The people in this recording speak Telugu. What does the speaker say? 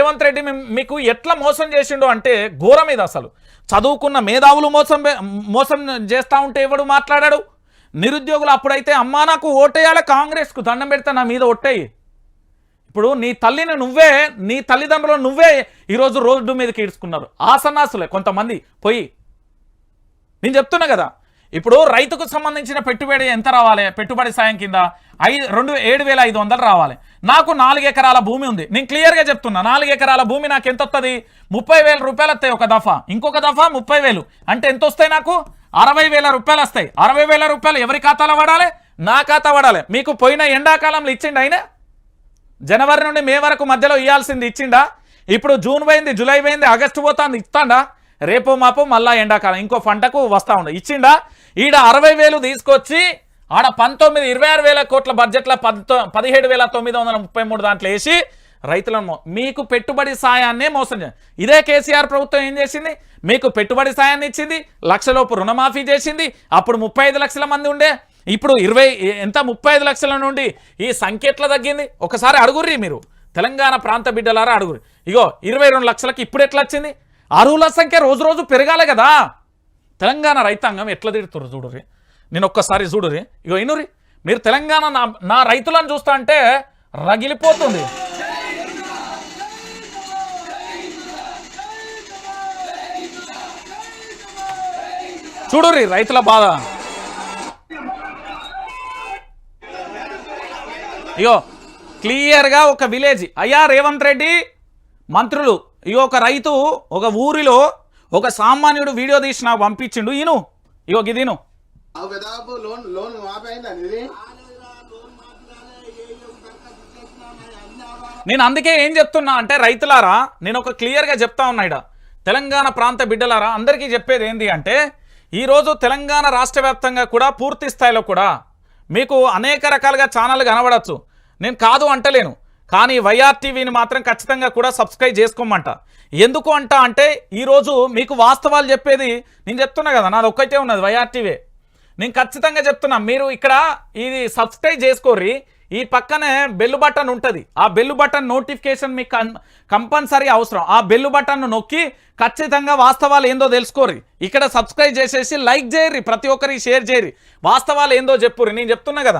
రేవంత్ రెడ్డి మీకు ఎట్లా మోసం చేసిండు అంటే ఘోరం ఇది అసలు. చదువుకున్న మేధావులు మోసం మోసం చేస్తా ఉంటే ఎవడు మాట్లాడాడు? నిరుద్యోగులు అప్పుడైతే అమ్మా నాకు ఓటేయాలి కాంగ్రెస్కు దండం పెడితే నా మీద ఒట్టేయి. ఇప్పుడు నీ తల్లిని నువ్వే నీ తల్లిదండ్రులు నువ్వే ఈరోజు రోడ్డు మీదకి ఈడ్చుకున్నారు. ఆసన్నాసులే కొంతమంది. పోయి. నేను చెప్తున్నా కదా ఇప్పుడు రైతుకు సంబంధించిన పెట్టుబడి ఎంత రావాలి? పెట్టుబడి సాయం కింద ఐదు రెండు ఏడు వేల ఐదు వందలు రావాలి. నాకు నాలుగు ఎకరాల భూమి ఉంది. నేను క్లియర్గా చెప్తున్నా నాలుగు ఎకరాల భూమి నాకు ఎంత వస్తుంది ముప్పై వేల రూపాయలు వస్తాయి ఒక దఫా. ఇంకొక దఫా ముప్పై వేలు. అంటే ఎంత వస్తాయి నాకు? అరవై వేల రూపాయలు వస్తాయి అరవై వేల రూపాయలు ఎవరి ఖాతాలో పడాలి? నా ఖాతా పడాలి. మీకు పోయిన ఎండాకాలంలో ఇచ్చిండు అయినా జనవరి నుండి మే వరకు మధ్యలో ఇవ్వాల్సింది ఇచ్చిండా? ఇప్పుడు జూన్ పోయింది జూలై పోయింది ఆగస్టు పోతాంది ఇస్తాడా? రేపు మాపు మళ్ళా ఎండాకాలం. ఇంకో పంటకు వస్తా ఉండే ఇచ్చిండా? ఈడ అరవై వేలు తీసుకొచ్చి ఆడ పంతొమ్మిది ఇరవై ఆరు వేల కోట్ల బడ్జెట్లో పంతో పదిహేడు వేల తొమ్మిది వందల ముప్పై మూడు దాంట్లో వేసి రైతులను మీకు పెట్టుబడి సాయాన్నే మోసం ఇదే కేసీఆర్ ప్రభుత్వం ఏం చేసింది? మీకు పెట్టుబడి సాయాన్ని ఇచ్చింది లక్షలోపు రుణమాఫీ చేసింది అప్పుడు ముప్పై ఐదు లక్షల మంది ఉండే. ఇప్పుడు ఇరవై ఎంత? ముప్పై ఐదు లక్షల నుండి ఈ సంఖ్య ఎట్లా తగ్గింది? ఒకసారి అడుగుర్రి మీరు. తెలంగాణ ప్రాంత బిడ్డలారా అడుగురి ఇగో ఇరవై రెండు లక్షలకి ఇప్పుడు ఎట్లా వచ్చింది? అరువుల సంఖ్య రోజు రోజు పెరగాలి కదా. తెలంగాణ రైతాంగం ఎట్లా తిడుతురు చూడురి నేను ఒక్కసారి చూడురి ఇగో ఇనురి మీరు తెలంగాణ నా నా రైతులను చూస్తా అంటే రగిలిపోతుంది. చూడురి రైతుల బాధ. ఇగో క్లియర్గా ఒక విలేజ్. అయ్యా రేవంత్ రెడ్డి మంత్రులు. ఇగో ఒక రైతు ఒక ఊరిలో ఒక సామాన్యుడు వీడియో తీసి నాకు పంపించిండు. ఈను. ఇగో గిదీను నేను అందుకే ఏం చెప్తున్నా అంటే రైతులారా నేను ఒక క్లియర్గా చెప్తా ఉన్నా ఈడ తెలంగాణ ప్రాంత బిడ్డలారా అందరికీ చెప్పేది ఏంటి అంటే ఈరోజు తెలంగాణ రాష్ట్ర వ్యాప్తంగా కూడా పూర్తి స్థాయిలో కూడా మీకు అనేక రకాలుగా ఛానల్ కనబడచ్చు. నేను కాదు అంటలేను. కానీ వైఆర్ టీవీని మాత్రం ఖచ్చితంగా కూడా సబ్స్క్రైబ్ చేసుకోమంట. ఎందుకు అంట అంటే ఈరోజు మీకు వాస్తవాలు చెప్పేది నేను చెప్తున్నా కదా నాది ఒక్కటే ఉన్నది వైఆర్ టీవీ నేను ఖచ్చితంగా చెప్తున్నా మీరు ఇక్కడ ఇది సబ్స్క్రైబ్ చేసుకోర్రి ఈ పక్కనే బెల్ బటన్ ఉంటుంది. ఆ బెల్ బటన్ నోటిఫికేషన్ మీకు కంపల్సరీ అవసరం. ఆ బెల్ బటన్ను నొక్కి ఖచ్చితంగా వాస్తవాలు ఏందో తెలుసుకోర్రి. ఇక్కడ సబ్స్క్రైబ్ చేసేసి లైక్ చేయర్రి ప్రతి ఒక్కరికి షేర్ చేయరి వాస్తవాలు ఏందో చెప్పుర్రి. నేను చెప్తున్నా కదా